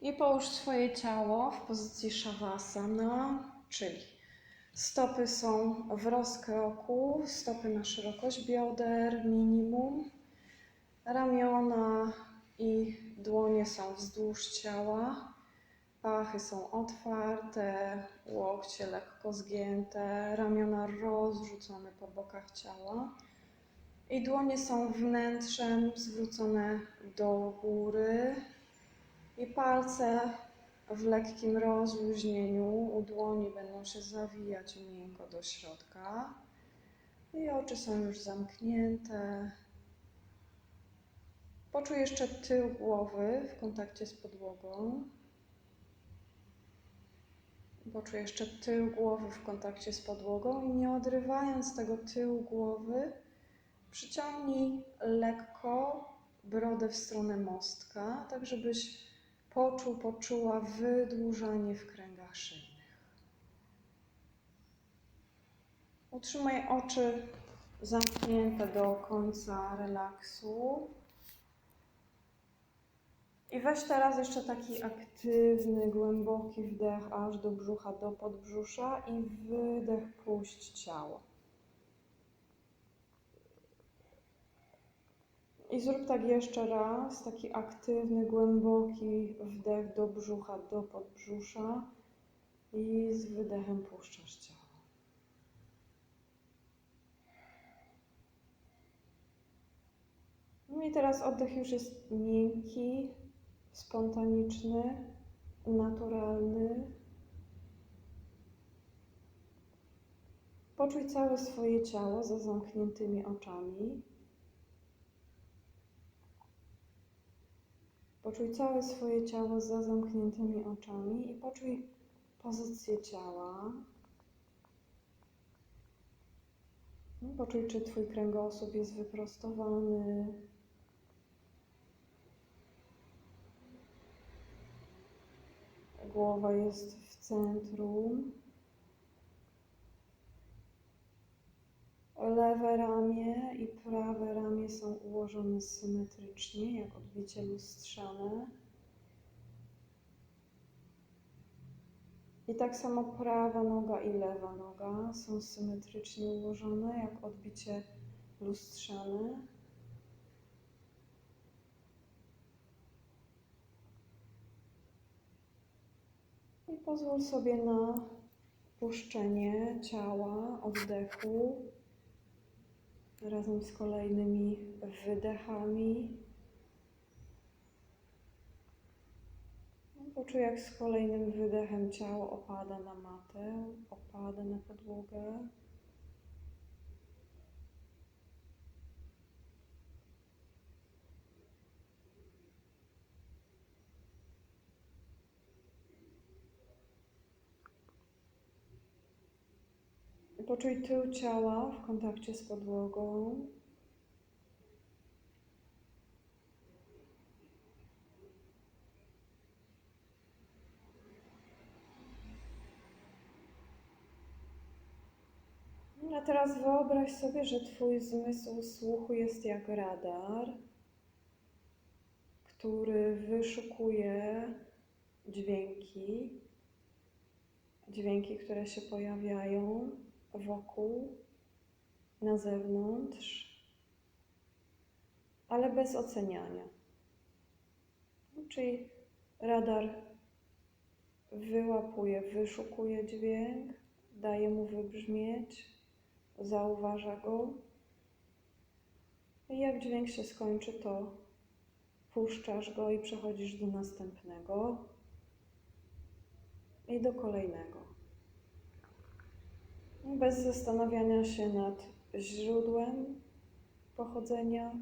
I połóż swoje ciało w pozycji Shavasana, czyli stopy są w rozkroku, stopy na szerokość bioder minimum, ramiona i dłonie są wzdłuż ciała, pachy są otwarte, łokcie lekko zgięte, ramiona rozrzucone po bokach ciała. I dłonie są wnętrzem zwrócone do góry, i palce w lekkim rozluźnieniu u dłoni będą się zawijać miękko do środka. I oczy są już zamknięte. Poczuj jeszcze tył głowy w kontakcie z podłogą. Poczuj jeszcze tył głowy w kontakcie z podłogą i nie odrywając tego tyłu głowy, przyciągnij lekko brodę w stronę mostka, tak żebyś poczuł, poczuła wydłużanie w kręgach szyjnych. Utrzymaj oczy zamknięte do końca relaksu. I weź teraz jeszcze taki aktywny, głęboki wdech aż do brzucha, do podbrzusza i wydech puść ciało. I zrób tak jeszcze raz, taki aktywny, głęboki wdech do brzucha, do podbrzusza i z wydechem puszczasz ciało. No i teraz oddech już jest miękki, spontaniczny, naturalny. Poczuj całe swoje ciało za zamkniętymi oczami. Poczuj całe swoje ciało za zamkniętymi oczami i poczuj pozycję ciała. Poczuj, czy Twój kręgosłup jest wyprostowany. Głowa jest w centrum. Lewe ramię i prawe ramię są ułożone symetrycznie, jak odbicie lustrzane. I tak samo prawa noga i lewa noga są symetrycznie ułożone, jak odbicie lustrzane. I pozwól sobie na puszczenie ciała, oddechu razem z kolejnymi wydechami. Poczuj, jak z kolejnym wydechem ciało opada na matę, opada na podłogę. Poczuj tył ciała w kontakcie z podłogą. A teraz wyobraź sobie, że Twój zmysł słuchu jest jak radar, który wyszukuje dźwięki, dźwięki, które się pojawiają wokół, na zewnątrz, ale bez oceniania. Czyli radar wyłapuje, wyszukuje dźwięk, daje mu wybrzmieć, zauważa go. I jak dźwięk się skończy, to puszczasz go i przechodzisz do następnego i do kolejnego bez zastanawiania się nad źródłem pochodzenia,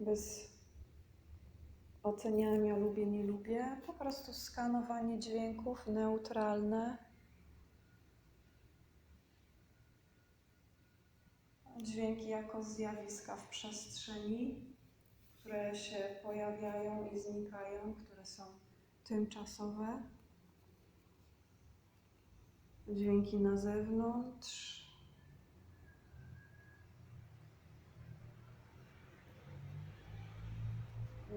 bez oceniania lubię, nie lubię, po prostu skanowanie dźwięków neutralne. Dźwięki jako zjawiska w przestrzeni, które się pojawiają i znikają, które są tymczasowe dźwięki na zewnątrz.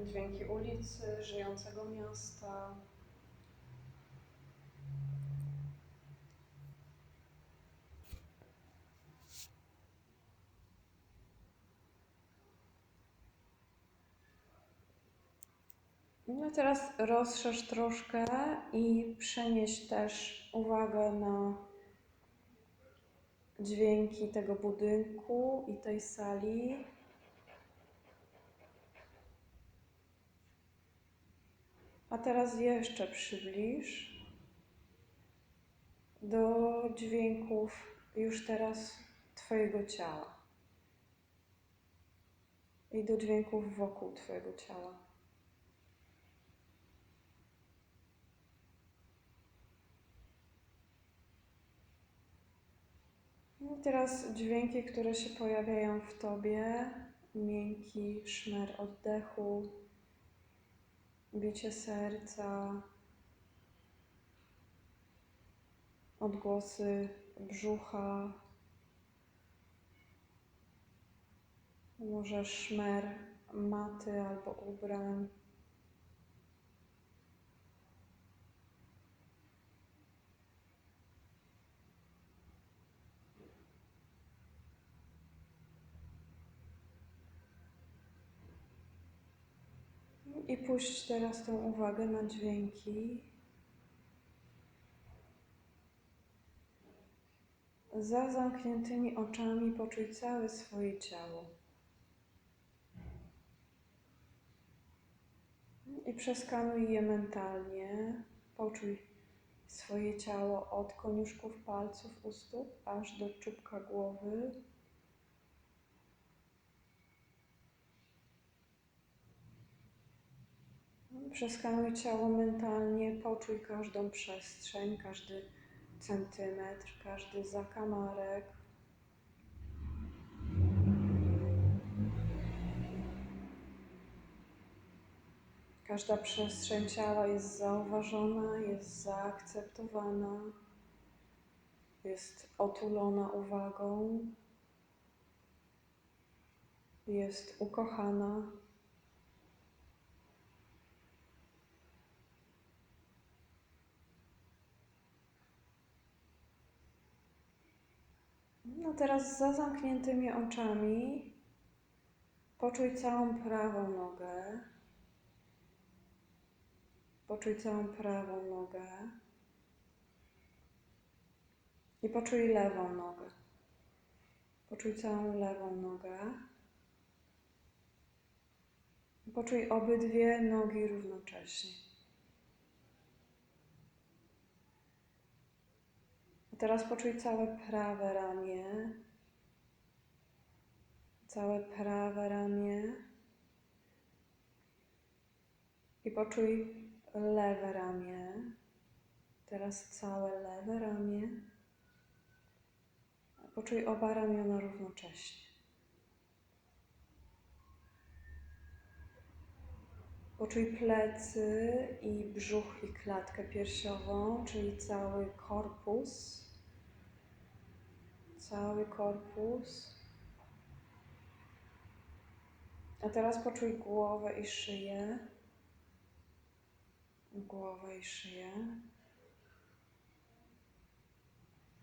dźwięki ulicy, żyjącego miasta. No teraz rozszerz troszkę i przenieś też uwagę na dźwięki tego budynku i tej sali. A teraz jeszcze przybliż do dźwięków już teraz Twojego ciała i do dźwięków wokół Twojego ciała. Teraz dźwięki, które się pojawiają w Tobie, miękki szmer oddechu, bicie serca, odgłosy brzucha, może szmer maty albo ubrań. I puść teraz tą uwagę na dźwięki. Za zamkniętymi oczami poczuj całe swoje ciało. I przeskanuj je mentalnie. Poczuj swoje ciało od koniuszków palców u stóp aż do czubka głowy. Przeskanuj ciało mentalnie, poczuj każdą przestrzeń, każdy centymetr, każdy zakamarek. Każda przestrzeń ciała jest zauważona, jest zaakceptowana, jest otulona uwagą, jest ukochana. No teraz za zamkniętymi oczami poczuj całą prawą nogę. Poczuj całą prawą nogę. I poczuj lewą nogę. Poczuj całą lewą nogę. Poczuj obydwie nogi równocześnie. Teraz poczuj całe prawe ramię. Całe prawe ramię. I poczuj lewe ramię. Teraz całe lewe ramię. Poczuj oba ramiona równocześnie. Poczuj plecy i brzuch i klatkę piersiową, czyli cały korpus cały korpus. A teraz poczuj głowę i szyję. Głowę i szyję.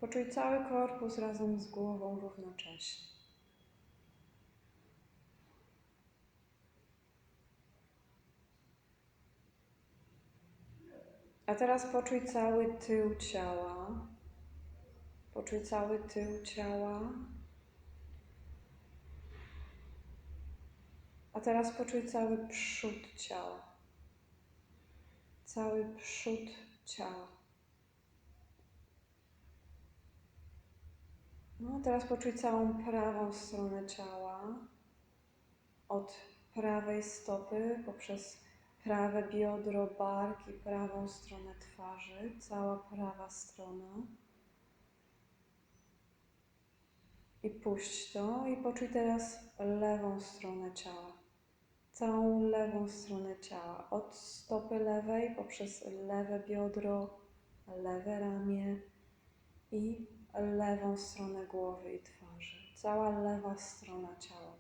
Poczuj cały korpus razem z głową równocześnie. A teraz poczuj cały tył ciała. Poczuj cały tył ciała. A teraz poczuj cały przód ciała. Cały przód ciała. No, teraz poczuj całą prawą stronę ciała. Od prawej stopy poprzez prawe biodro, bark i prawą stronę twarzy. Cała prawa strona. I puść to i poczuj teraz lewą stronę ciała. Całą lewą stronę ciała. Od stopy lewej poprzez lewe biodro, lewe ramię i lewą stronę głowy i twarzy. Cała lewa strona ciała.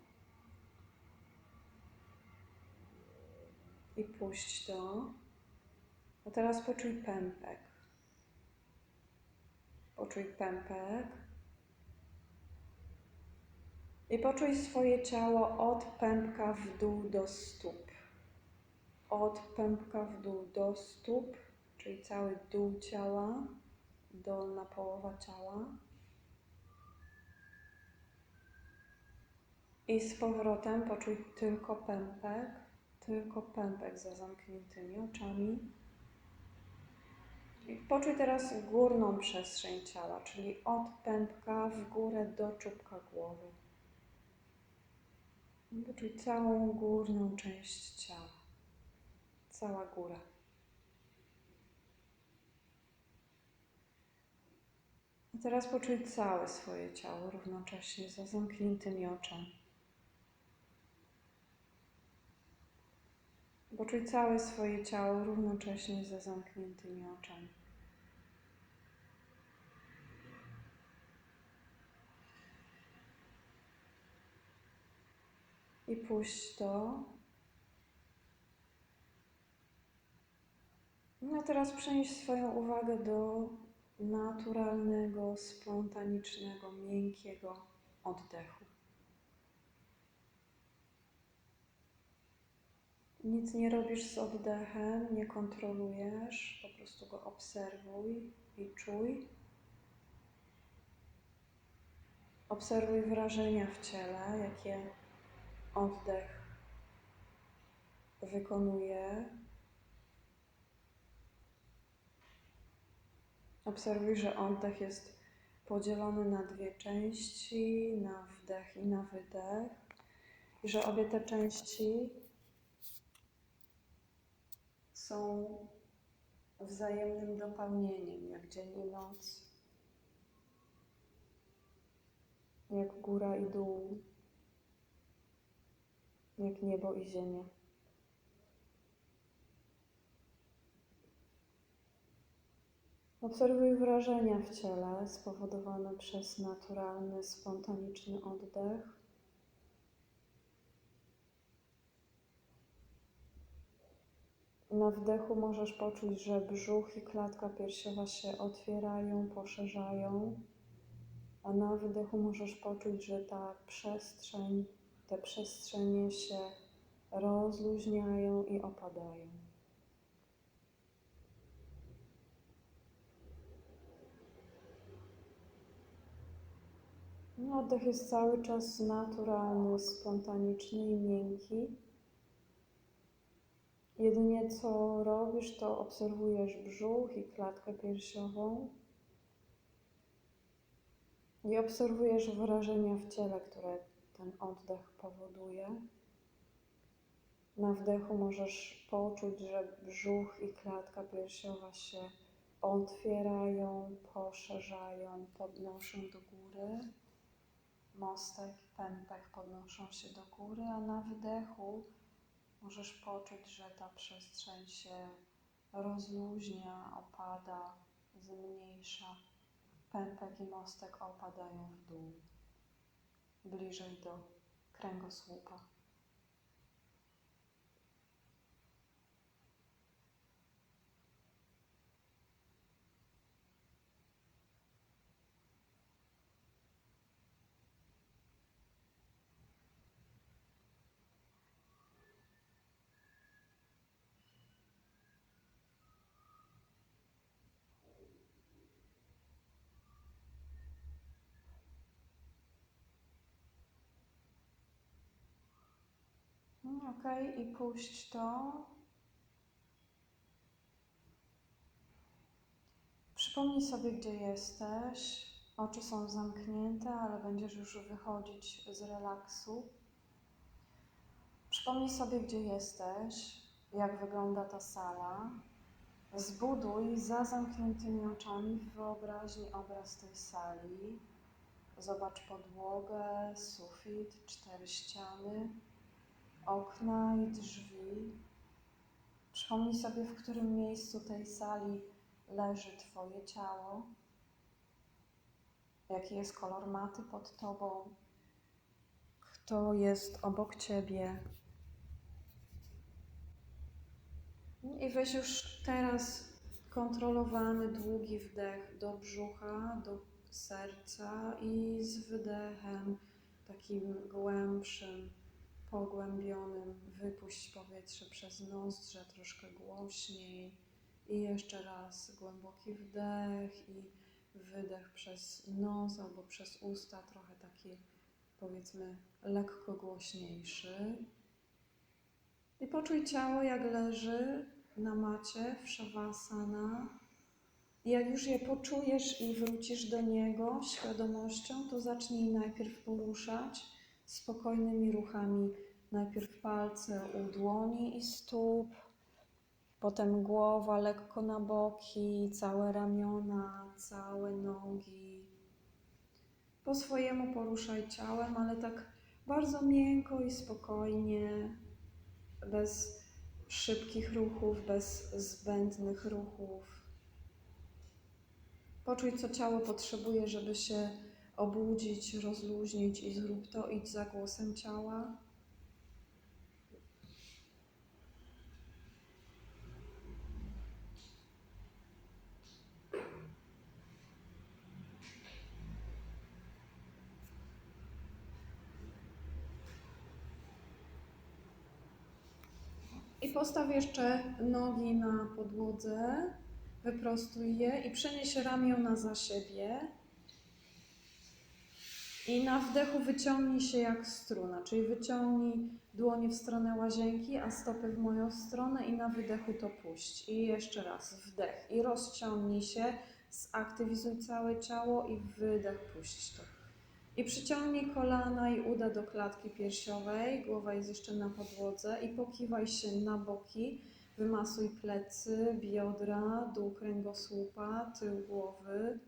i puść to. A teraz poczuj pępek. Poczuj pępek. I poczuj swoje ciało od pępka w dół do stóp. Od pępka w dół do stóp, czyli cały dół ciała, dolna połowa ciała. I z powrotem poczuj tylko pępek, tylko pępek za zamkniętymi oczami. I poczuj teraz górną przestrzeń ciała, czyli od pępka w górę do czubka głowy. I Poczuj całą górną część ciała, cała góra. A teraz poczuj całe swoje ciało równocześnie za zamkniętymi oczami. Poczuj całe swoje ciało równocześnie za zamkniętymi oczami. I puść to. No teraz przenieś swoją uwagę do naturalnego, spontanicznego, miękkiego oddechu. Nic nie robisz z oddechem, nie kontrolujesz, po prostu go obserwuj i czuj. Obserwuj wrażenia w ciele, jakie oddech wykonuje. Obserwuj, że oddech jest podzielony na dwie części, na wdech i na wydech, i że obie te części są wzajemnym dopełnieniem, jak dzień i noc, jak góra i dół, jak niebo i ziemia. Obserwuj wrażenia w ciele spowodowane przez naturalny, spontaniczny oddech. Na wdechu możesz poczuć, że brzuch i klatka piersiowa się otwierają, poszerzają, a na wydechu możesz poczuć, że ta przestrzeń, te przestrzenie się rozluźniają i opadają. No, oddech jest cały czas naturalny, spontaniczny i miękki. Jedynie co robisz, to obserwujesz brzuch i klatkę piersiową i obserwujesz wrażenia w ciele, które ten oddech powoduje. Na wdechu możesz poczuć, że brzuch i klatka piersiowa się otwierają, poszerzają, podnoszą do góry. Mostek, pępek podnoszą się do góry, a na wydechu możesz poczuć, że ta przestrzeń się rozluźnia, opada, zmniejsza. Pępek i mostek opadają w dół, bliżej do kręgosłupa. Ok, i puść to. Przypomnij sobie, gdzie jesteś. Oczy są zamknięte, ale będziesz już wychodzić z relaksu. Przypomnij sobie, gdzie jesteś, jak wygląda ta sala. Zbuduj za zamkniętymi oczami w wyobraźni obraz tej sali. Zobacz podłogę, sufit, cztery ściany okna i drzwi. Przypomnij sobie, w którym miejscu tej sali leży Twoje ciało. Jaki jest kolor maty pod Tobą? Kto jest obok Ciebie? I weź już teraz kontrolowany, długi wdech do brzucha, do serca i z wydechem takim głębszym, pogłębionym wypuść powietrze przez nozdrze troszkę głośniej. I jeszcze raz głęboki wdech i wydech przez nos albo przez usta, trochę taki powiedzmy lekko głośniejszy. I poczuj ciało, jak leży na macie w Shavasana. I jak już je poczujesz i wrócisz do niego świadomością, to zacznij najpierw poruszać spokojnymi ruchami. Najpierw palce u dłoni i stóp, potem głowa lekko na boki, całe ramiona, całe nogi. Po swojemu poruszaj ciałem, ale tak bardzo miękko i spokojnie, bez szybkich ruchów, bez zbędnych ruchów. Poczuj, co ciało potrzebuje, żeby się obudzić, rozluźnić i zrób to, idź za głosem ciała. I postaw jeszcze nogi na podłodze, wyprostuj je i przenieś ramiona za siebie. I na wdechu wyciągnij się jak struna, czyli wyciągnij dłonie w stronę łazienki, a stopy w moją stronę i na wydechu to puść. I jeszcze raz wdech i rozciągnij się, zaktywizuj całe ciało i wydech puść to. I przyciągnij kolana i uda do klatki piersiowej, głowa jest jeszcze na podłodze i pokiwaj się na boki, wymasuj plecy, biodra, dół kręgosłupa, tył głowy.